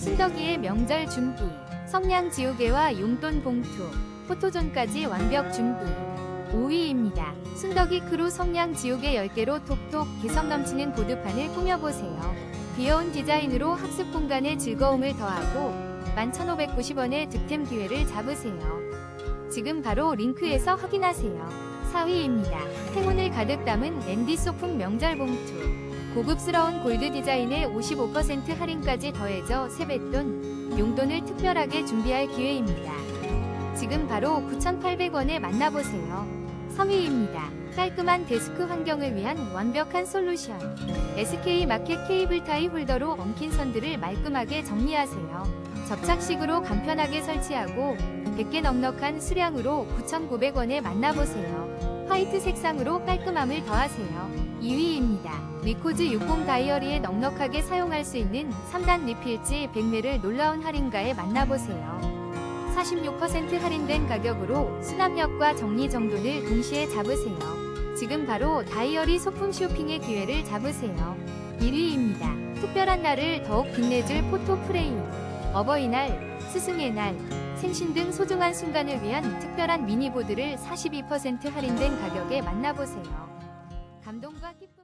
순덕이의 명절 준비, 성냥 지우개와 용돈 봉투, 포토존까지 완벽 준비. 5위입니다. 순덕이 크루 성냥 지우개 10개로 톡톡 개성 넘치는 보드판을 꾸며보세요. 귀여운 디자인으로 학습 공간에 즐거움을 더하고 11,590원의 득템 기회를 잡으세요. 지금 바로 링크에서 확인하세요. 4위입니다. 행운을 가득 담은 앤디 소품 명절 봉투. 고급스러운 골드 디자인에 55% 할인까지 더해져 세뱃돈, 용돈을 특별하게 준비할 기회입니다. 지금 바로 9,800원에 만나보세요. 3위입니다. 깔끔한 데스크 환경을 위한 완벽한 솔루션. SK 마켓 케이블 타이 홀더로 엉킨 선들을 말끔하게 정리하세요. 접착식으로 간편하게 설치하고 100개 넉넉한 수량으로 9,900원에 만나보세요. 화이트 색상으로 깔끔함을 더하세요. 2위입니다. 리코즈 60 다이어리에 넉넉하게 사용할 수 있는 3단 리필지 100매를 놀라운 할인가에 만나보세요. 46% 할인된 가격으로 수납력과 정리정돈을 동시에 잡으세요. 지금 바로 다이어리 소품 쇼핑의 기회를 잡으세요. 1위입니다. 특별한 날을 더욱 빛내줄 포토 프레임. 어버이날, 스승의 날, 생신 등 소중한 순간을 위한 특별한 미니보드를 42% 할인된 가격에 만나보세요. 감동과 기쁨